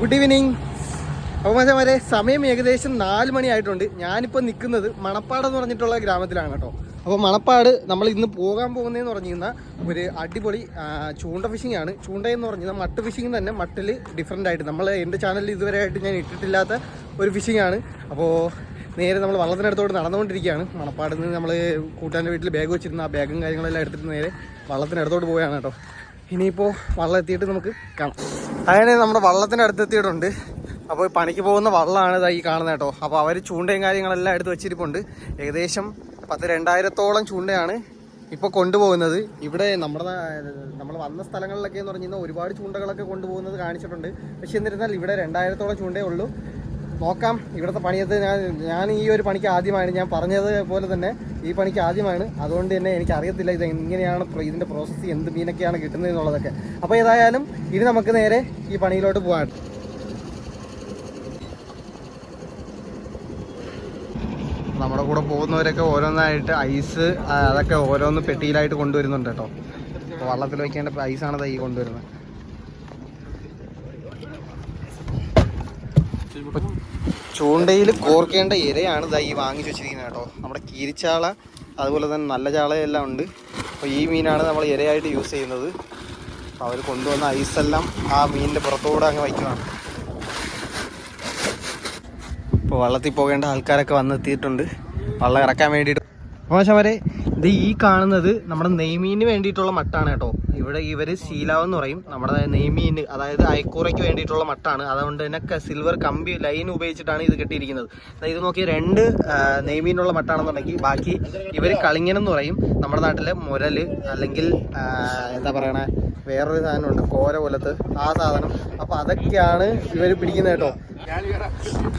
Good evening അപ്പോൾ മച്ചാമാരെ സമയം ഏകദേശം നാല് മണിയായിട്ടുണ്ട്. ഞാനിപ്പോൾ നിൽക്കുന്നത് മണപ്പാട് എന്ന് പറഞ്ഞിട്ടുള്ള ഗ്രാമത്തിലാണ് കേട്ടോ. അപ്പോൾ മണപ്പാട് നമ്മൾ ഇന്ന് പോകാൻ പോകുന്നതെന്ന് പറഞ്ഞു ഒരു അടിപൊളി ചൂണ്ട ഫിഷിംഗ് ആണ്. ചൂണ്ട എന്ന് പറഞ്ഞാൽ മട്ട് ഫിഷിംഗ് തന്നെ മട്ടിൽ ഡിഫറെന്റ് ആയിട്ട്. നമ്മൾ എന്റെ ചാനലിൽ ഇതുവരെ ആയിട്ട് ഞാൻ ഇട്ടിട്ടില്ലാത്ത ഒരു ഫിഷിംഗ് ആണ്. അപ്പോൾ നേരെ നമ്മൾ വള്ളത്തിനടുത്തോട്ട് നടന്നുകൊണ്ടിരിക്കുകയാണ്. മണപ്പാട് നിന്ന് നമ്മൾ കൂട്ടാന്റെ വീട്ടിൽ ബാഗ് വെച്ചിരുന്ന. ആ ബാഗും കാര്യങ്ങളെല്ലാം എടുത്തിട്ട് നേരെ വള്ളത്തിനടുത്തോട്ട് പോവുകയാണ് കേട്ടോ. ഇനിയിപ്പോൾ വള്ളം എത്തിയിട്ട് നമുക്ക് കാണാം. അങ്ങനെ നമ്മുടെ വള്ളത്തിന്റെ അടുത്ത് എത്തിയിട്ടുണ്ട് അപ്പോൾ പണിക്ക് പോകുന്ന വള്ളമാണ് ഇതായി കാണുന്നത് കേട്ടോ. അപ്പോൾ അവർ ചൂണ്ടയും കാര്യങ്ങളെല്ലാം എടുത്ത് വെച്ചിരിപ്പുണ്ട്. ഏകദേശം പത്ത് രണ്ടായിരത്തോളം ചൂണ്ടയാണ് ഇപ്പോൾ കൊണ്ടുപോകുന്നത്. ഇവിടെ നമ്മുടെ നമ്മൾ വന്ന സ്ഥലങ്ങളിലൊക്കെ എന്ന് പറഞ്ഞു കഴിഞ്ഞാൽ ഒരുപാട് ചൂണ്ടകളൊക്കെ കൊണ്ടുപോകുന്നത് കാണിച്ചിട്ടുണ്ട്. പക്ഷെ എന്നിരുന്നാൽ ഇവിടെ രണ്ടായിരത്തോളം ചൂണ്ടേ ഉള്ളൂ. നോക്കാം. ഇവിടുത്തെ പണിയത്ത് ഞാൻ ഞാൻ ഈ ഒരു പണിക്ക് ആദ്യമാണ് ഞാൻ പറഞ്ഞത് പോലെ തന്നെ ഈ പണിക്ക് ആദ്യമാണ്. അതുകൊണ്ട് തന്നെ എനിക്ക് അറിയത്തില്ല ഇത് എങ്ങനെയാണ് ഇതിന്റെ പ്രോസസ്സ് എന്ത് മീനൊക്കെയാണ് കിട്ടുന്നത് എന്നുള്ളതൊക്കെ. അപ്പോൾ ഏതായാലും ഇനി നമുക്ക് നേരെ ഈ പണിയിലോട്ട് പോകാൻ നമ്മുടെ കൂടെ പോകുന്നവരൊക്കെ ഓരോന്നായിട്ട് ഐസ് അതൊക്കെ ഓരോന്ന് പെട്ടിയിലായിട്ട് കൊണ്ടുവരുന്നുണ്ട് കേട്ടോ. വള്ളത്തിൽ വയ്ക്കേണ്ട ഐസാണ് ഈ കൊണ്ടുവരുന്നത്. ചൂണ്ടയിൽ കോർക്കേണ്ട ഇരയാണ് ഇതാ ഈ വാങ്ങിച്ചു വെച്ചിരിക്കുന്നത് കേട്ടോ. നമ്മുടെ കീരിച്ചാള അതുപോലെ തന്നെ നല്ല ചാളയെല്ലാം ഉണ്ട്. അപ്പോൾ ഈ മീനാണ് നമ്മൾ ഇരയായിട്ട് യൂസ് ചെയ്യുന്നത്. അപ്പോൾ അവർ കൊണ്ടുവന്ന ഐസെല്ലാം ആ മീനിന്റെ പുറത്തുകൂടെ അങ്ങ് വയ്ക്കുകയാണ് ഇപ്പോൾ വള്ളത്തിൽ പോകേണ്ട ആൾക്കാരൊക്കെ വന്നെത്തിയിട്ടുണ്ട്. വള്ളം ഇറക്കാൻ വേണ്ടിയിട്ട്. മോശം ഇത് ഈ കാണുന്നത് നമ്മുടെ നെയ്മീനിന് വേണ്ടിയിട്ടുള്ള മട്ടാണ് കേട്ടോ. ഇവിടെ ഇവർ ശീലാവ് എന്ന് പറയും. നമ്മുടെ നെയ്മീന് അതായത് അയക്കൂറയ്ക്ക് വേണ്ടിയിട്ടുള്ള മട്ടാണ്. അതുകൊണ്ട് തന്നെ സിൽവർ കമ്പി ലൈൻ ഉപയോഗിച്ചിട്ടാണ് ഇത് കെട്ടിയിരിക്കുന്നത്. ഇത് നോക്കി രണ്ട് നെയ്മീനുള്ള മട്ടാണെന്നുണ്ടെങ്കിൽ ബാക്കി ഇവർ കളിങ്ങനെന്ന് പറയും. നമ്മുടെ നാട്ടിലെ മുരൽ അല്ലെങ്കിൽ എന്താ പറയണേ വേറൊരു സാധനമുണ്ട് കോര പോലത്ത് ആ സാധനം. അപ്പോൾ അതൊക്കെയാണ് ഇവർ പിടിക്കുന്നത് കേട്ടോ.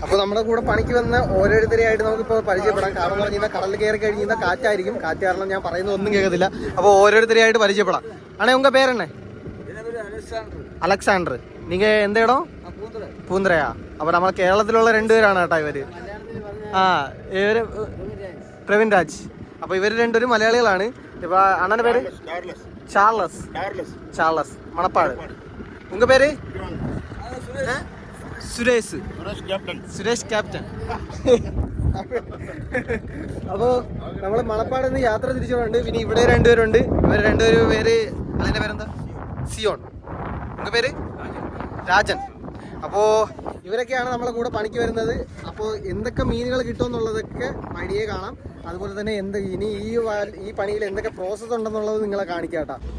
അപ്പോൾ നമ്മുടെ കൂടെ പണിക്ക് വന്ന നമുക്ക് നമുക്കിപ്പോൾ പരിചയപ്പെടാം. കാരണം എന്ന് പറഞ്ഞാൽ കടലിൽ കയറി കഴിഞ്ഞാൽ കാറ്റായിരിക്കും. കാറ്റ് കാരണം ഞാൻ പറയുന്നത് ഒന്നും കേൾക്കത്തില്ല. അപ്പോൾ ഓരോരുത്തരെയായിട്ട് പരിചയപ്പെടാം. ആണേ ഉങ്ക പേരെന്നെ? അലക്സാണ്ടർ. നിങ്ങ എന്ത് ഇടം? പൂന്തറയാ. അപ്പോൾ നമ്മളെ കേരളത്തിലുള്ള രണ്ടുപേരാണ് കേട്ടോ ഇവർ. ആ ഇവർ പ്രവീൺ രാജ്. അപ്പോൾ ഇവർ രണ്ടുപേരും മലയാളികളാണ്. ഇപ്പൊ അണ്ണന്റെ പേര്? ചാർലസ്. ചാർലസ്. മണപ്പാട്. ഉങ്ക പേര്? സുരേഷ്. സുരേഷ് ക്യാപ്റ്റൻ. അപ്പോ നമ്മൾ മണപ്പാട് നിന്ന് യാത്ര തിരിച്ചുകൊണ്ട് പിന്നെ ഇവിടെ രണ്ടുപേരുണ്ട്. ഇവർ രണ്ടുപേരും പേര് അതിന്റെ പേരെന്താ? സിയോൺ. നിങ്ങളുടെ പേര്? രാജൻ. അപ്പോ ഇവരൊക്കെയാണ് നമ്മളെ കൂടെ പണിക്ക് വരുന്നത്. അപ്പോൾ എന്തൊക്കെ മീനുകൾ കിട്ടുമെന്നുള്ളതൊക്കെ വഴിയെ കാണാം. അതുപോലെ തന്നെ എന്ത് ഇനി ഈ ഈ പണിയിൽ എന്തൊക്കെ പ്രോസസ്സ് ഉണ്ടെന്നുള്ളത് നിങ്ങളെ കാണിക്കാട്ടാ കേട്ടോ.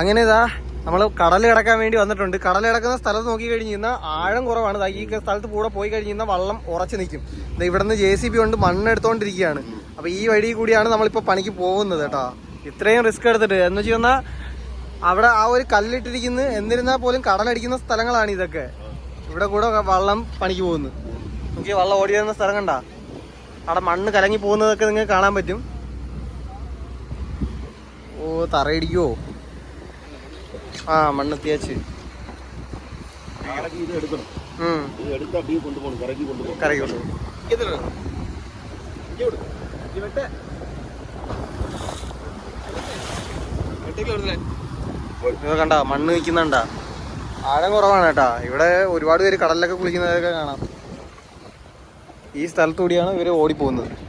അങ്ങനെ ഇതാ നമ്മൾ കടൽ കിടക്കാൻ വേണ്ടി വന്നിട്ടുണ്ട്. കടൽ കിടക്കുന്ന സ്ഥലത്ത് നോക്കി കഴിഞ്ഞ് കഴിഞ്ഞാൽ ആഴം കുറവാണ്. ഈ സ്ഥലത്ത് കൂടെ പോയി കഴിഞ്ഞ് കഴിഞ്ഞാൽ വള്ളം ഉറച്ചു നിൽക്കും ഇവിടുന്ന് ജെ സി ബി കൊണ്ട് മണ്ണ് എടുത്തോണ്ടിരിക്കുകയാണ് അപ്പോൾ ഈ വഴി കൂടിയാണ് നമ്മളിപ്പോൾ പണിക്ക് പോകുന്നത് കേട്ടോ. ഇത്രയും റിസ്ക് എടുത്തിട്ട്. എന്ന് വെച്ച് കഴിഞ്ഞാൽ അവിടെ ആ ഒരു കല്ലിട്ടിരിക്കുന്ന എന്നിരുന്നാൽ പോലും കടലടിക്കുന്ന സ്ഥലങ്ങളാണ് ഇതൊക്കെ. ഇവിടെ കൂടെ വള്ളം പണിക്ക് പോകുന്നു. നോക്കി വള്ളം ഓടി വരുന്ന സ്ഥലം കണ്ട? അവിടെ മണ്ണ് കലങ്ങി പോകുന്നതൊക്കെ നിങ്ങൾക്ക് കാണാൻ പറ്റും. ഓ തറയിടിക്കുവോ? ആ മണ്ണ് ഇത് എടുക്കണം. ഉം. ഇത് എടുത്ത് അടിയിൽ കൊണ്ടുപോകണം കറക്കി കൊണ്ടുപോകണം. കരയ്ക്ക് കൊണ്ടുപോകും ഇത് കണ്ട മണ്ണ് നിൽക്കുന്നുണ്ട. ആഴം കുറവാണ് കേട്ടാ. ഇവിടെ ഒരുപാട് പേര് കടലിലൊക്കെ കുളിക്കുന്നതൊക്കെ കാണാം. ഈ സ്ഥലത്തൂടിയാണ് ഇവർ ഓടിപ്പോകുന്നത്.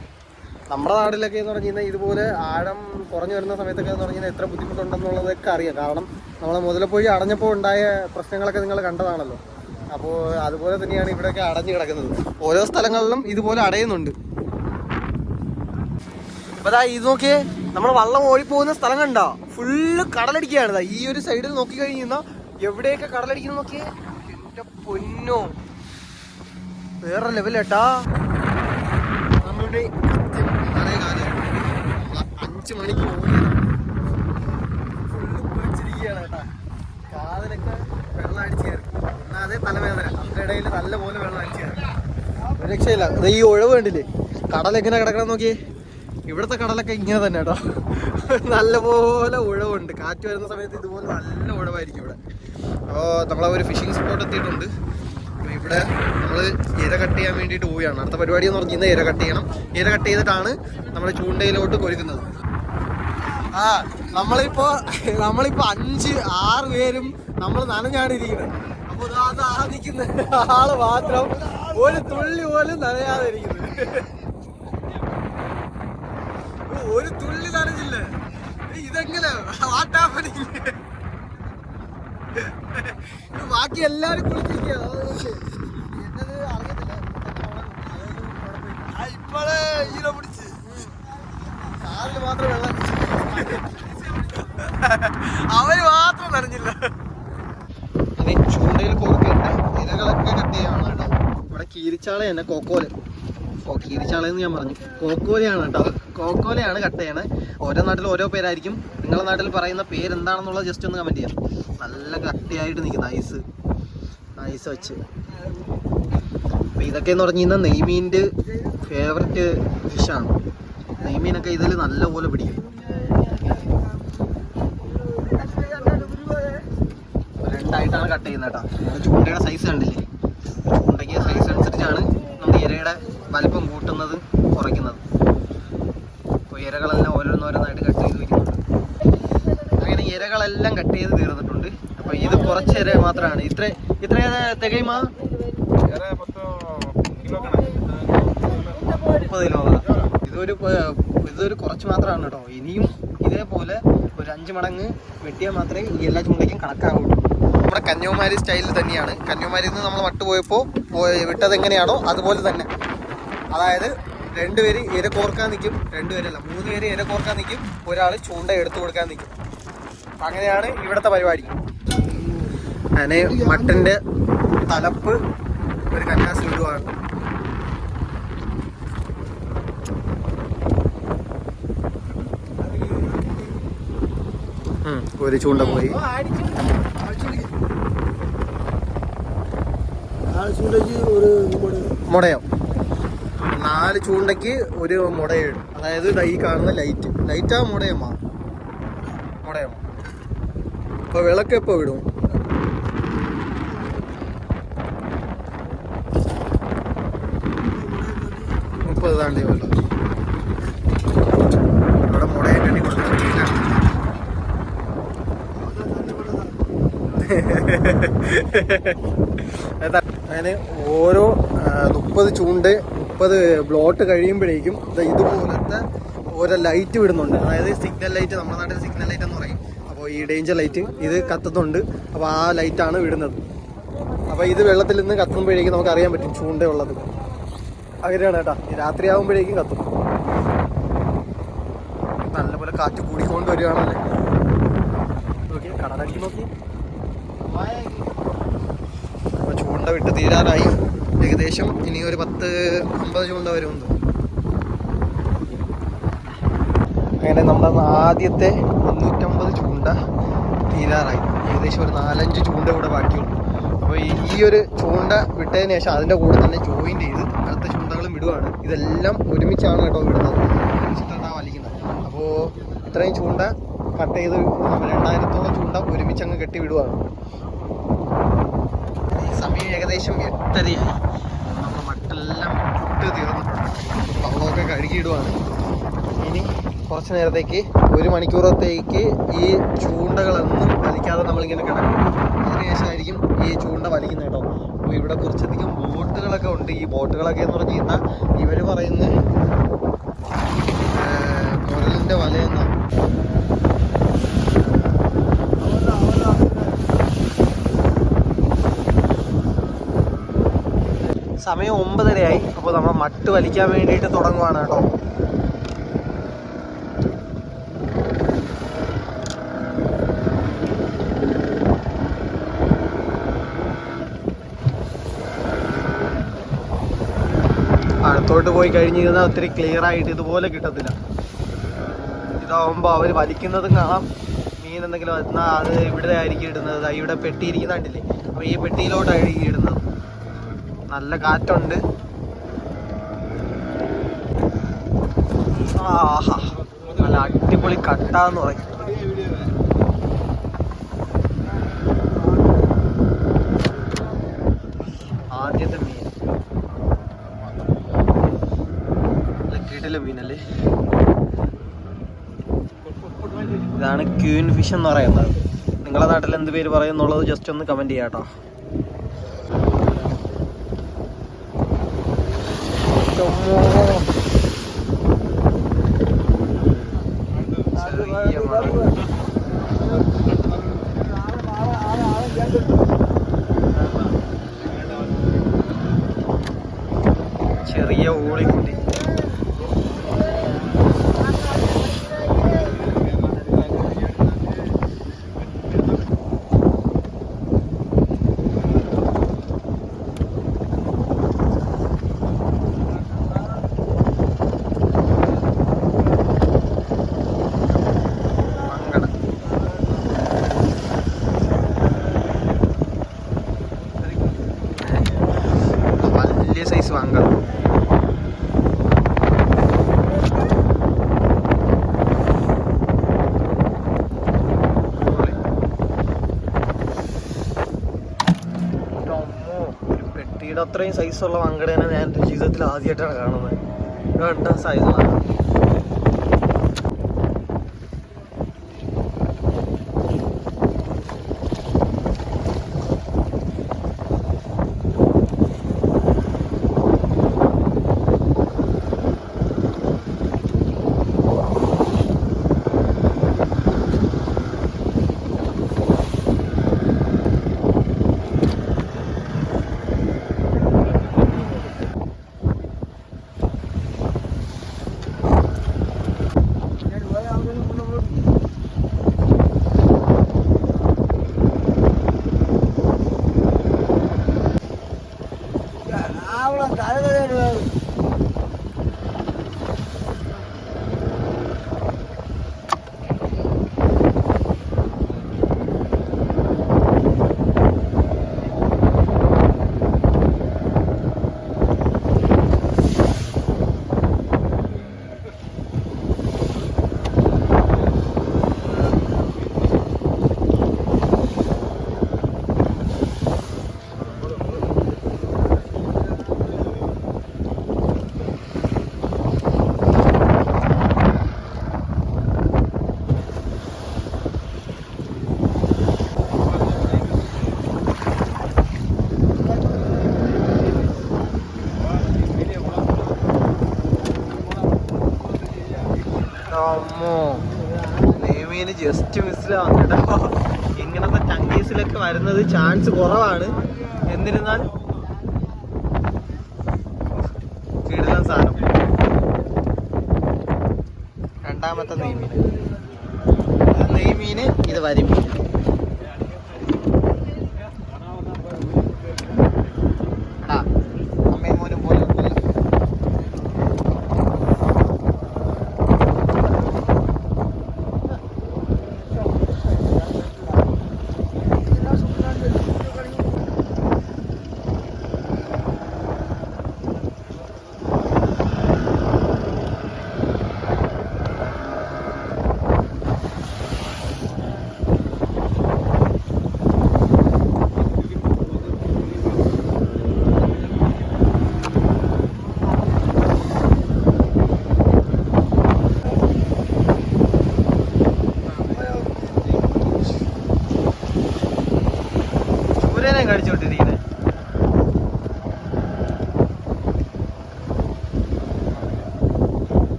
നമ്മുടെ നാട്ടിലൊക്കെ എന്ന് പറഞ്ഞു കഴിഞ്ഞാൽ ഇതുപോലെ ആഴം കുറഞ്ഞു വരുന്ന സമയത്തൊക്കെ എന്ന് പറഞ്ഞാൽ എത്ര ബുദ്ധിമുട്ടുണ്ടെന്നുള്ളതൊക്കെ അറിയാം. കാരണം നമ്മളെ മുതലപ്പൊഴി അടഞ്ഞപ്പോൾ ഉണ്ടായ പ്രശ്നങ്ങളൊക്കെ നിങ്ങൾ കണ്ടതാണല്ലോ. അപ്പോൾ അതുപോലെ തന്നെയാണ് ഇവിടെയൊക്കെ അടഞ്ഞു കിടക്കുന്നത്. ഓരോ സ്ഥലങ്ങളിലും ഇതുപോലെ അടയുന്നുണ്ട്. അപ്പൊ അതാ ഇത് നോക്കിയേ നമ്മൾ വള്ളം ഓടിപ്പോകുന്ന സ്ഥലം കണ്ടോ? ഫുള്ള് കടലടിക്കുകയാണ് ഈ ഒരു സൈഡിൽ നോക്കി കഴിഞ്ഞാൽ എവിടെയൊക്കെ കടലടിക്കുന്നു നോക്കിയേ? എന്റെ പൊന്നോ. വേറെ ലെവലേട്ടാ കാലം അഞ്ചു മണിക്ക് ഓടി ഫുള്ള് കുളിച്ചിരിക്കുകയാണ് കേട്ടാ. കാതിലൊക്കെ വെള്ളം അടിച്ച് കയറി. ഒന്നാതെ തലവേദന. അതിന്റെ ഇടയിൽ നല്ലപോലെ വെള്ളം അടിച്ച് കയറി. രക്ഷയില്ല. അത് ഈ ഒഴവ് കണ്ടില്ലേ? കടലെങ്ങനെ കിടക്കണം നോക്കി ഇവിടുത്തെ കടലൊക്കെ ഇങ്ങനെ തന്നെ കേട്ടോ. നല്ലപോലെ ഉഴവുണ്ട് കാറ്റ് വരുന്ന സമയത്ത് ഇതുപോലെ നല്ല ഉഴവായിരിക്കും ഇവിടെ. അപ്പോൾ നമ്മളെ ഒരു ഫിഷിംഗ് സ്പോട്ട് എത്തിയിട്ടുണ്ട്. ഇവിടെ നമ്മൾ ഇര കട്ട് ചെയ്യാൻ വേണ്ടിയിട്ട് പോവുകയാണ്. അടുത്ത പരിപാടി എന്ന് പറഞ്ഞാൽ ഇര കട്ട് ചെയ്യണം. ഇര കട്ട് ചെയ്തിട്ടാണ് നമ്മൾ ചൂണ്ടയിലോട്ട് കൊരുക്കുന്നത്. ആ നമ്മളിപ്പോ നമ്മളിപ്പോ അഞ്ച് ആറ് പേരും നമ്മൾ നനഞ്ഞാണ് ഇരിക്കുന്നത് അപ്പൊ അത് ആദിക്കുന്ന ആൾ മാത്രം ഒരു തുള്ളി പോലും നനയാതെ ഇരിക്കുന്നു ഒരു തുള്ളി നനഞ്ഞില്ലേ? ഇതെങ്ങനെ? വാട്ടാപ്പണി ബാക്കി എല്ലാരും അറിയത്തില്ല. ഇപ്പോഴേ ഈര പിടിച്ച്. കാറിൽ മാത്രം വെള്ളം അവർ മാത്രം നനഞ്ഞില്ല. അതെ ചൂണ്ടയിൽ കോർക്കേണ്ട ഇലകളൊക്കെ കട്ട് ചെയ്യാണ് കേട്ടോ. ഇവിടെ കീരിച്ചാള തന്നെ കോക്കോൽ. ഓ കീരിച്ചാളെന്ന് ഞാൻ പറഞ്ഞു. കോക്കോലയാണ് കേട്ടോ. കോക്കോലയാണ് കട്ട് ചെയ്യണേ. ഓരോ നാട്ടിലും ഓരോ പേരായിരിക്കും. നിങ്ങളുടെ നാട്ടിൽ പറയുന്ന പേര് എന്താണെന്നുള്ളത് ജസ്റ്റ് ഒന്ന് കമന്റ് ചെയ്യാം. നല്ല കട്ടിയായിട്ട് നിൽക്കുന്ന നൈസ് നൈസ് വെച്ച്. അപ്പം ഇതൊക്കെ എന്ന് പറഞ്ഞു കഴിഞ്ഞാൽ നെയ്മീന്റെ ഫേവററ്റ് ഫിഷാണ് നെയ്മീനൊക്കെ ഇതിൽ നല്ലപോലെ പിടിക്കും. രണ്ടായിട്ടാണ് കട്ട് ചെയ്യുന്നത് കേട്ടോ. ചൂണ്ടയുടെ സൈസ് കണ്ടില്ലേ? ചൂണ്ടയ്ക്ക് സൈസ് അനുസരിച്ചാണ് നമ്മൾ ഇരയുടെ വലിപ്പം കൂട്ടുന്നത് കുറയ്ക്കുന്നത്. അപ്പോൾ ഇരകളെല്ലാം ഓരോന്നോരോന്നായിട്ട് കട്ട് ചെയ്ത് വയ്ക്കുന്നുണ്ട് അങ്ങനെ ഇരകളെല്ലാം കട്ട് ചെയ്ത് തീർന്നിട്ടുണ്ട്. അപ്പോൾ ഇത് കുറച്ച് ഇര മാത്രമാണ്. ഇത്ര ഇത്ര തികയുമാ? മുപ്പത് കിലോ ഇതൊരു ഇതൊരു കുറച്ച് മാത്രമാണ് കേട്ടോ. ഇനിയും ഇതേപോലെ ഒരു അഞ്ച് മടങ്ങ് വെട്ടിയാൽ മാത്രമേ ഈ എല്ലാ ചൂണ്ടയ്ക്കും കണക്കാവുള്ളൂ നമ്മുടെ കന്യാകുമാരി സ്റ്റൈലിൽ തന്നെയാണ്. കന്യാകുമാരിയിൽ നിന്ന് നമ്മൾ വട്ടുപോയപ്പോൾ പോയപ്പോൾ പോയ വിട്ടത് എങ്ങനെയാണോ അതുപോലെ തന്നെ. അതായത് രണ്ടുപേര് ഇര കോർക്കാൻ നിൽക്കും രണ്ടുപേരല്ല മൂന്ന് പേര് ഇര കോർക്കാൻ നിൽക്കും ഒരാൾ ചൂണ്ട എടുത്തു കൊടുക്കാൻ നിൽക്കും അങ്ങനെയാണ് ഇവിടുത്തെ പരിപാടി. അങ്ങനെ മട്ടന്റെ തലപ്പ് ഒരു കന്നാസിൽ ഒരു ചൂണ്ട പോയി. മുടയോ? നാല് ചൂണ്ടയ്ക്ക് ഒരു മുടയിടും അതായത് ഈ കാണുന്ന ലൈറ്റ് ലൈറ്റാ മുടയമ്മ മുടയമ്മ അപ്പൊ വിളക്ക് എപ്പോ വിടും? മുപ്പത് താണ്ടി വല്ലോ ഇവിടെ മുടയെ കെട്ടി കൊടുക്കാൻ അതാ, അങ്ങനെ ഓരോ മുപ്പത് ചൂണ്ട് മുപ്പത് ബ്ലോട്ട് കഴിയുമ്പോഴേക്കും ഇതുപോലത്തെ ഓരോ ലൈറ്റ് വിടുന്നുണ്ട്. അതായത് സിഗ്നൽ ലൈറ്റ് നമ്മുടെ നാട്ടിൽ സിഗ്നൽ ലൈറ്റ് എന്ന് പറയും. അപ്പോൾ ഈ ഡേഞ്ചർ ലൈറ്റ് ഇത് കത്തുന്നുണ്ട്. അപ്പോൾ ആ ലൈറ്റാണ് വിടുന്നത്. അപ്പോൾ ഇത് വെള്ളത്തിൽ നിന്ന് കത്തുമ്പോഴേക്കും നമുക്ക് അറിയാൻ പറ്റും ചൂണ്ട ഉള്ളത്. അങ്ങനെയാണ് കേട്ടോ. രാത്രി ആകുമ്പോഴേക്കും കത്തും. നല്ലപോലെ കാറ്റ് കൂടിക്കൊണ്ട് വരികയാണല്ലേ? നോക്കി കടലടിക്ക് നോക്കി ചൂണ്ട വിട്ട് തീരാറായി. ഏകദേശം ഇനി ഒരു പത്ത് അമ്പത് ചൂണ്ട വരുമെന്ന്. അങ്ങനെ നമ്മുടെ ആദ്യത്തെ മുന്നൂറ്റമ്പത് ചൂണ്ട തീരാറായി. ഏകദേശം ഒരു നാലഞ്ച് ചൂണ്ട ഇവിടെ ബാക്കിയുള്ളൂ. അപ്പോൾ ഈ ഒരു ചൂണ്ട വിട്ടതിന് ശേഷം അതിന്റെ കൂടെ തന്നെ ജോയിൻ ചെയ്ത് അടുത്ത ചൂണ്ടകളും വിടുവാണ് ഇതെല്ലാം ഒരുമിച്ചാണ് കേട്ടോ വിടുന്നത് ഒരുമിച്ചിട്ടാണ് വലിക്കുന്നത് അപ്പോൾ ഇത്രയും ചൂണ്ട കട്ട് ചെയ്ത് രണ്ടായിരത്തോളം ചൂണ്ട ഒരുമിച്ച് അങ്ങ് കെട്ടി വിടുവാണ്. സമയം ഏകദേശം എട്ടരയായി. നമ്മുടെ മട്ടെല്ലാം ഇട്ട് തീർന്നിട്ടുണ്ട്. വള്ളമൊക്കെ കഴുകിയിടുവാണ് ഇനി കുറച്ച് നേരത്തേക്ക് ഒരു മണിക്കൂറത്തേക്ക് ഈ ചൂണ്ടകളൊന്നും വലിക്കാതെ നമ്മളിങ്ങനെ കിടക്കും. അതിനുശേഷമായിരിക്കും ഈ ചൂണ്ട വലിക്കുന്നത് കേട്ടോ. അപ്പോൾ ഇവിടെ കുറച്ചധികം ബോട്ടുകളൊക്കെ ഉണ്ട്. ഈ ബോട്ടുകളൊക്കെ എന്ന് പറഞ്ഞു കഴിഞ്ഞാൽ ഇവർ പറയുന്നത് മുരലിന്റെ വലയെന്നാണ് സമയം ഒമ്പതരയായി. അപ്പോൾ നമ്മൾ മട്ട് വലിക്കാൻ വേണ്ടിയിട്ട് തുടങ്ങുവാണ് കേട്ടോ. അടുത്തോട്ട് പോയി കഴിഞ്ഞ് കഴിഞ്ഞാൽ ഒത്തിരി ക്ലിയർ ആയിട്ട് ഇതുപോലെ കിട്ടത്തില്ല. ഇതാവുമ്പോൾ അവർ വലിക്കുന്നതും കാണാം. മീൻ എന്തെങ്കിലും എന്നാൽ അത് ഇവിടെ ആയിരിക്കും ഇടുന്നത് ഇവിടെ പെട്ടിയിരിക്കുന്ന കണ്ടില്ലേ? അപ്പോൾ ഈ പെട്ടിയിലോട്ടായിരിക്കും ഇടുന്നത്. നല്ല കാറ്റുണ്ട്. നല്ല അടിപൊളി കട്ടാന്ന് പറയും. ആദ്യത്തെ മീൻ. കിടില മീനല്ലേ? ഇതാണ് ക്യൂൻ ഫിഷ് എന്ന് പറയുന്നത്. നിങ്ങളുടെ നാട്ടിൽ എന്ത് പേര് പറയുന്നുള്ളത്? ജസ്റ്റ് ഒന്ന് കമന്റ് ചെയ്യാട്ടോ. സൈസ് ഒരു പെട്ടിയുടെ അത്രയും സൈസുള്ള വങ്കടേനെ ഞാൻ എന്റെ ജീവിതത്തിൽ ആദ്യമായിട്ടാണ് കാണുന്നത്. കണ്ട സൈസാണ് അമ്മോ നെയ്മീന് ജസ്റ്റ് മിസ്സിലാവുന്നുണ്ടോ ഇങ്ങനത്തെ ടങ്കീസിലൊക്കെ വരുന്നത് ചാൻസ് കുറവാണ്. എന്നിരുന്നാൽ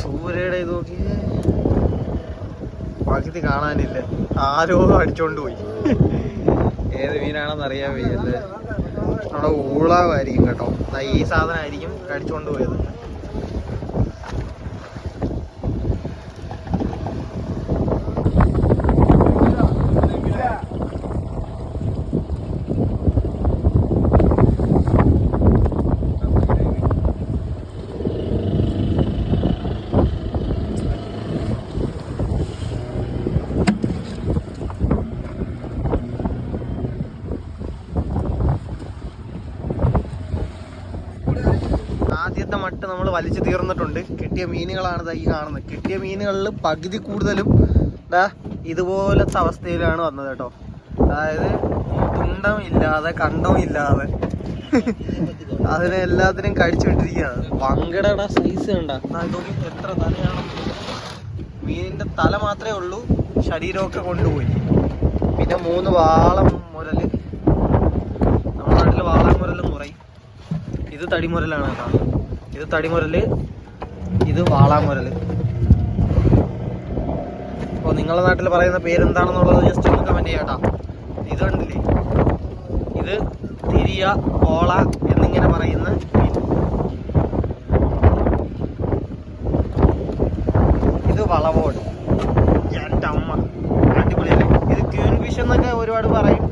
ചൂരനെ ബാക്കി കാണാനില്ല. ആരോ അടിച്ചോണ്ട് പോയി. ഏത് മീനാണെന്ന് അറിയാൻ വയ്യല്ലേ. നമ്മുടെ ഊളാവായിരിക്കും കേട്ടോ. ഈ സാധനമായിരിക്കും അടിച്ചോണ്ട് പോയത് ആദ്യത്തെ മട്ട് നമ്മൾ വലിച്ചു തീർന്നിട്ടുണ്ട്. കിട്ടിയ മീനുകളാണ് ഈ കാണുന്നത്. കിട്ടിയ മീനുകളിൽ പകുതി കൂടുതലും ദാ ഇതുപോലത്തെ അവസ്ഥയിലാണ് വന്നത് കേട്ടോ. അതായത് തുണ്ടം ഇല്ലാതെ കണ്ടവും ഇല്ലാതെ. അതിനെ എല്ലാത്തിനും കടിച്ചു വിട്ടിരിക്കുകയാണ്. വങ്കടയുടെ സൈസ് കണ്ട. നോക്കി എത്ര തലയാണ് മീനിന്റെ തല മാത്രമേ ഉള്ളൂ ശരീരമൊക്കെ കൊണ്ടുപോയി. പിന്നെ മൂന്ന് വാളം മുരൽ. നമ്മുടെ നാട്ടിൽ വാളം മുരൽ മുറയും. ഇത് തടിമുരലാണ് കേട്ടോ. ഇത് തടിമുരൽ ഇത് വാളാമുരൽ. അപ്പോൾ നിങ്ങളുടെ നാട്ടിൽ പറയുന്ന പേരെന്താണെന്നുള്ളത് ജസ്റ്റ് ഒന്ന് കമന്റ് ചെയ്യാം ഇത് കണ്ടില്ലേ? ഇത് തിരിയ കോള എന്നിങ്ങനെ പറയുന്ന ഇത്. വളവോട്. എന്റെ അമ്മ. അടിപൊളിയല്ലേ? ഇത് ക്യൂൻഫിഷ് എന്നൊക്കെ ഒരുപാട് പറയും.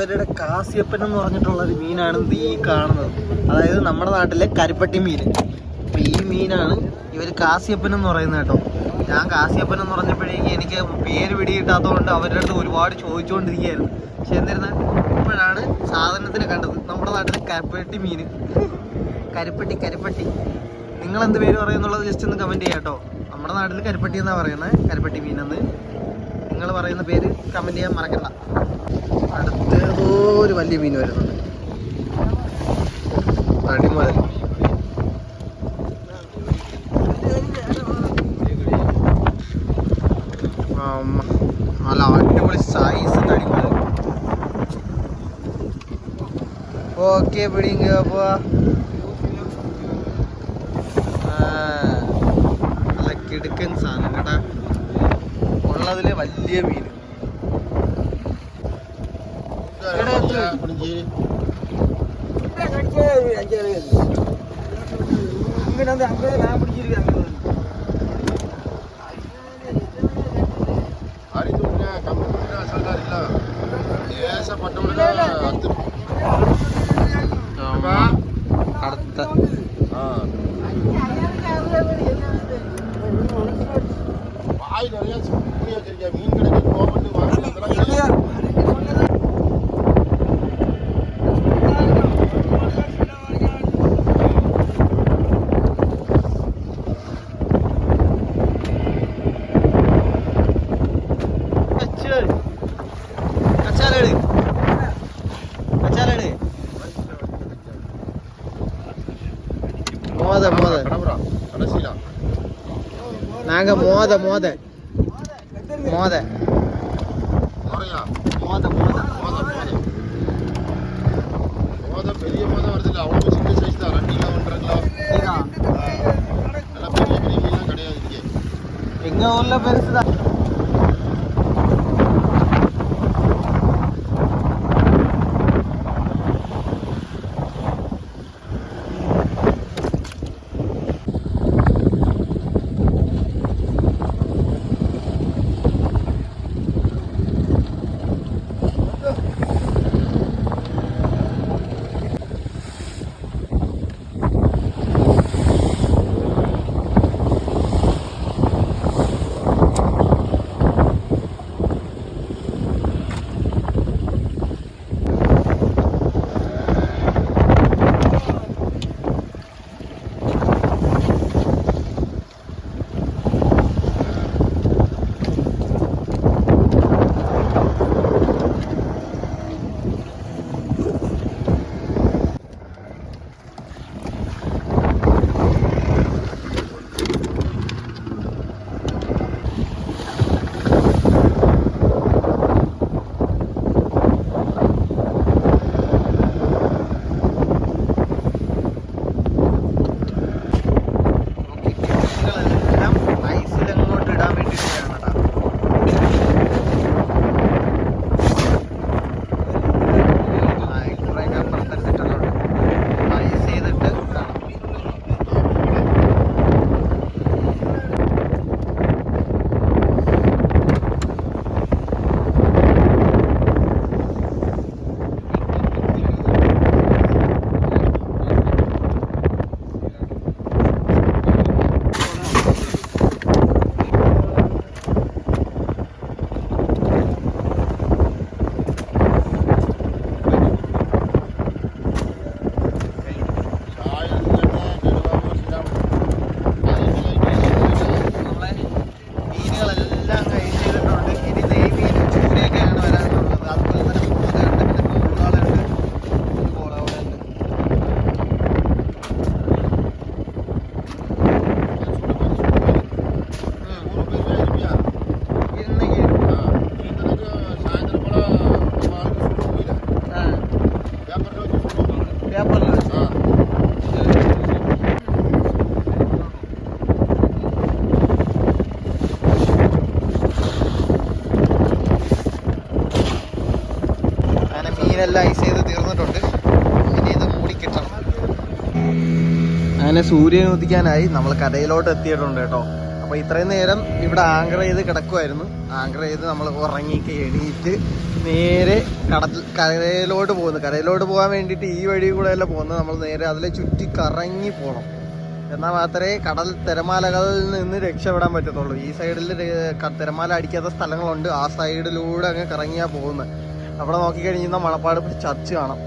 ഇവരുടെ കാസിയപ്പൻ എന്ന് പറഞ്ഞിട്ടുള്ള ഒരു മീനാണ് ഈ കാണുന്നത്. അതായത് നമ്മുടെ നാട്ടിലെ കരിപ്പട്ടി മീൻ. ഈ മീനാണ് ഇവർ കാസിയപ്പൻ എന്ന് പറയുന്നത് കേട്ടോ. ഞാൻ കാസിയപ്പൻ എന്ന് പറഞ്ഞപ്പോഴേക്കും എനിക്ക് പേര് പിടികിട്ടാത്തതുകൊണ്ട് അവരുടെ അടുത്ത് ഒരുപാട് ചോദിച്ചുകൊണ്ടിരിക്കുകയായിരുന്നു. പക്ഷെ എന്നിരുന്നാൽ ഇപ്പോഴാണ് സാധനത്തിന് കണ്ടത്. നമ്മുടെ നാട്ടിലെ കരിപ്പട്ടി മീൻ. കരിപ്പട്ടി കരിപ്പട്ടി. നിങ്ങൾ എന്ത് പേര് പറയുന്നുള്ളത് ജസ്റ്റ് ഒന്ന് കമന്റ് ചെയ്യാം കേട്ടോ. നമ്മുടെ നാട്ടിൽ കരിപ്പട്ടി എന്നാണ് പറയുന്നത്? കരിപ്പട്ടി മീനെന്ന്. നിങ്ങൾ പറയുന്ന പേര് കമന്റ് ചെയ്യാൻ മറക്കണ്ട. അടുത്ത ഏതോ ഒരു വലിയ മീൻ വരുന്നുണ്ട്. അടിമല. ഓക്കെ പിടിങ്ക പോവാ. നല്ല കിടുക്കൻ സാധനം കേട്ടാ. ഉള്ളതിലെ വലിയ മീൻ. എത്ര? மோத மோத. மோத. மோத மோத. பெரிய பெரிய பெரிய மீன்லாம் கிடையாது இங்கே. எங்கள் ஊரில் பெருசு தான் സൂര്യൻ ഉദിക്കാനായി നമ്മൾ കടയിലോട്ട് എത്തിയിട്ടുണ്ട് കേട്ടോ. അപ്പോൾ ഇത്രയും നേരം ഇവിടെ ആങ്കർ ചെയ്ത് കിടക്കുമായിരുന്നു ആങ്കർ ചെയ്ത് നമ്മൾ ഉറങ്ങി എണീറ്റ് നേരെ കട കരയിലോട്ട് പോകുന്നു. കരയിലോട്ട് പോകാൻ വേണ്ടിയിട്ട് ഈ വഴി കൂടെ അല്ല പോകുന്നത്. നമ്മൾ നേരെ അതിലെ ചുറ്റി കറങ്ങി പോകണം എന്നാൽ മാത്രമേ കടൽ തിരമാലകളിൽ നിന്ന് രക്ഷപ്പെടാൻ പറ്റത്തുള്ളൂ. ഈ സൈഡിൽ തിരമാല അടിക്കാത്ത സ്ഥലങ്ങളുണ്ട്. ആ സൈഡിലൂടെ അങ്ങ് കറങ്ങിയാൽ പോകുന്നത്. അവിടെ നോക്കിക്കഴിഞ്ഞാൽ മണപ്പാട് ചർച്ച് കാണാം.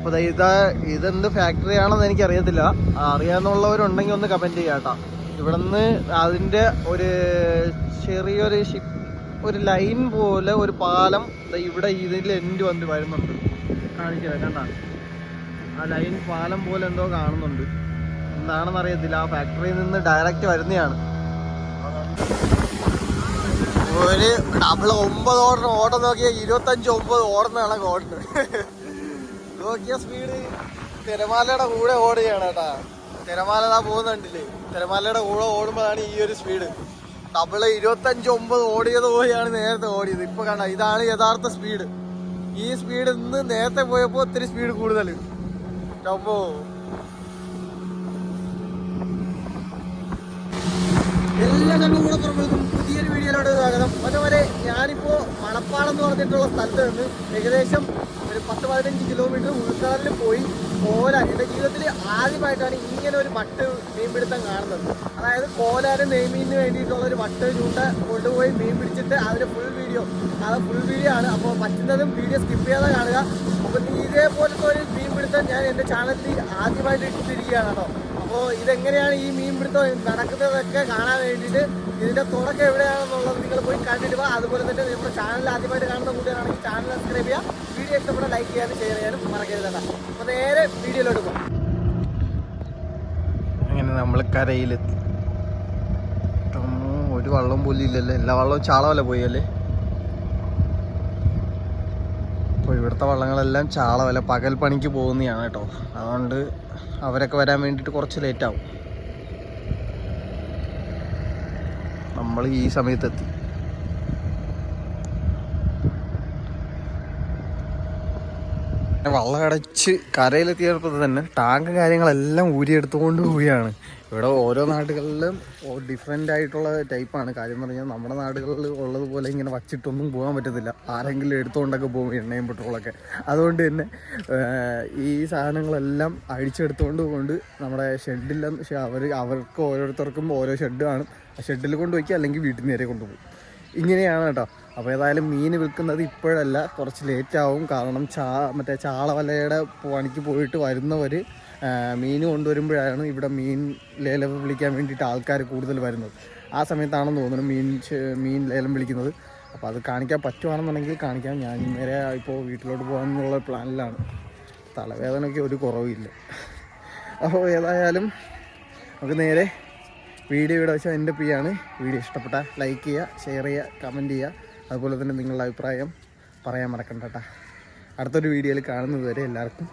അപ്പോൾ ഇതാ ഇത് ഇതെന്ത് ഫാക്ടറി ആണെന്ന് എനിക്ക് അറിയത്തില്ല അറിയാന്നുള്ളവരുണ്ടെങ്കിൽ ഒന്ന് കമന്റ് ചെയ്യാം കേട്ടോ. ഇവിടുന്ന് അതിന്റെ ഒരു ചെറിയൊരു ഷിപ്പ് ഒരു ലൈൻ പോലെ ഒരു പാലം ഇവിടെ ഇതിൽ എൻഡ് വന്ന് വരുന്നുണ്ട്. കാണിച്ചത് കണ്ട? ആ ലൈൻ പാലം പോലെ എന്തോ കാണുന്നുണ്ട്. എന്താണെന്ന് അറിയത്തില്ല ആ ഫാക്ടറിയിൽ നിന്ന് ഡയറക്റ്റ് വരുന്നതാണ്. ഒരു ഡബിൾ ഒമ്പത് ഓർഡർ ഓടം നോക്കിയാൽ ഇരുപത്തഞ്ച് ഒമ്പത് ഓടുന്നതാണ് ഓടുന്നത് നോക്കിയ സ്പീഡ് തിരമാലയുടെ കൂടെ ഓടുകയാണ് കേട്ടാ. തിരമാല ഇതാ പോകുന്നുണ്ടില്ലേ തിരമാലയുടെ കൂടെ ഓടുമ്പോഴാണ് ഈ ഒരു സ്പീഡ് ഡബിൾ ഇരുപത്തഞ്ച് ഒമ്പത് ഓടിയത് പോലെയാണ് നേരത്തെ ഓടിയത്. ഇപ്പൊ കണ്ട ഇതാണ് യഥാർത്ഥ സ്പീഡ് ഈ സ്പീഡ് ഇന്ന് നേരത്തെ പോയപ്പോ ഒത്തിരി സ്പീഡ് കൂടുതൽ അപ്പോ എല്ലാ ചങ്ങൂടപ്പുറങ്ങൾക്കും പുതിയൊരു വീഡിയോയിലോട്ട് സ്വാഗതം. അതുപോലെ ഞാനിപ്പോൾ മണപ്പാളം എന്ന് പറഞ്ഞിട്ടുള്ള സ്ഥലത്ത് നിന്ന് ഏകദേശം ഒരു പത്ത് പതിനഞ്ച് കിലോമീറ്റർ ഉൾക്കാറിൽ പോയി കോലാൻ. എന്റെ ജീവിതത്തിൽ ആദ്യമായിട്ടാണ് ഇങ്ങനെ ഒരു വട്ട് മീൻപിടുത്തം കാണുന്നത്. അതായത് കോലാനും നെയ്മീനിന് വേണ്ടിയിട്ടുള്ള ഒരു വട്ട് ചൂണ്ട കൊണ്ടുപോയി മീൻ പിടിച്ചിട്ട് അതിന് ഫുൾ വീഡിയോ അത് ഫുൾ വീഡിയോ ആണ്. അപ്പോൾ പറ്റുന്നതും വീഡിയോ സ്കിപ്പ് ചെയ്യാതെ കാണുക. അപ്പോൾ ഇതേപോലത്തെ ഒരു മീൻ പിടുത്തം ഞാൻ എന്റെ ചാനലിൽ ആദ്യമായിട്ട് ഇട്ടിരിക്കുകയാണ് കേട്ടോ. അപ്പോൾ ഇതെങ്ങനെയാണ് ഈ മീൻ പിടുത്തം നടക്കുന്നതൊക്കെ കാണാൻ വേണ്ടിയിട്ട് ഇതിന്റെ തുടക്കം എവിടെയാണെന്നുള്ളത് നിങ്ങൾ പോയി കണ്ടിട്ട് അതുപോലെ തന്നെ നമ്മുടെ ചാനൽ ആദ്യമായിട്ട് കാണുന്ന കൂട്ടുകാരാണെങ്കിൽ ചാനൽ സബ്സ്ക്രൈബ് ചെയ്യുക. വീഡിയോ ഇഷ്ടപ്പെട്ട ലൈക്ക് ചെയ്യാനും ഷെയർ ചെയ്യാനും മറക്കരുത് അപ്പോൾ നേരെ വീഡിയോയിലോട്ട് പോകാം. കരയിലെത്തി. ഒരു വള്ളം പോലും ഇല്ലല്ലേ? എല്ലാ വള്ളവും ചാളമല്ല പോയി അല്ലേ? അപ്പോൾ ഇവിടുത്തെ വള്ളങ്ങളെല്ലാം ചാളമല്ല? പകൽ പണിക്ക് പോകുന്നതാണ് കേട്ടോ. അതുകൊണ്ട് അവരൊക്കെ വരാൻ വേണ്ടിയിട്ട് കുറച്ച് ലേറ്റ് ആവും. നമ്മൾ ഈ സമയത്തെത്തി. വള്ളം അടച്ച് കരയിലെത്തിയപ്പോൾ തന്നെ ടാങ്ക് കാര്യങ്ങളെല്ലാം ഊരിയെടുത്തുകൊണ്ട് പോവുകയാണ്. ഇവിടെ ഓരോ നാടുകളിലും ഡിഫറെന്റ് ആയിട്ടുള്ള ടൈപ്പാണ് കാര്യം എന്ന് പറഞ്ഞാൽ നമ്മുടെ നാടുകളിൽ ഉള്ളതുപോലെ ഇങ്ങനെ വച്ചിട്ടൊന്നും പോകാൻ പറ്റത്തില്ല. ആരെങ്കിലും എടുത്തുകൊണ്ടൊക്കെ പോകും എണ്ണയും പെട്രോളൊക്കെ. അതുകൊണ്ട് തന്നെ ഈ സാധനങ്ങളെല്ലാം അഴിച്ചെടുത്തുകൊണ്ട് കൊണ്ട് നമ്മുടെ ഷെഡിൽ അവർ അവർക്ക് ഓരോരുത്തർക്കും ഓരോ ഷെഡ് കാണും. ആ ഷെഡിൽ കൊണ്ട് വയ്ക്കുക അല്ലെങ്കിൽ വീട്ടിൽ നേരെ കൊണ്ടുപോകും. ഇങ്ങനെയാണ് കേട്ടോ. അപ്പോൾ ഏതായാലും മീൻ വിൽക്കുന്നത് ഇപ്പോഴല്ല കുറച്ച് ലേറ്റ് ആവും. കാരണം ചാ മറ്റേ ചാളവലയുടെ പണിക്ക് പോയിട്ട് വരുന്നവർ മീൻ കൊണ്ടുവരുമ്പോഴാണ് ഇവിടെ മീൻ ലേലം വിളിക്കാൻ വേണ്ടിയിട്ട് ആൾക്കാർ കൂടുതൽ വരുന്നത്. ആ സമയത്താണെന്ന് തോന്നുന്നു മീൻ മീൻ ലേലം വിളിക്കുന്നത്. അപ്പോൾ അത് കാണിക്കാൻ പറ്റുവാണെന്നുണ്ടെങ്കിൽ കാണിക്കാം. ഞാൻ നേരെ ഇപ്പോൾ വീട്ടിലോട്ട് പോകാമെന്നുള്ള പ്ലാനിലാണ്. തലവേദനയ്ക്ക് ഒരു കുറവില്ല. അപ്പോൾ ഏതായാലും നമുക്ക് നേരെ വീഡിയോ ഇവിടെ വെച്ചാൽ എന്റെ പ്രിയാണ് വീഡിയോ ഇഷ്ടപ്പെട്ട ലൈക്ക് ചെയ്യുക ഷെയർ ചെയ്യുക കമന്റ് ചെയ്യുക. അതുപോലെ തന്നെ നിങ്ങളുടെ അഭിപ്രായം പറയാൻ മറക്കണ്ട കേട്ടോ അടുത്തൊരു വീഡിയോയിൽ കാണുന്നത് വരെ എല്ലാവർക്കും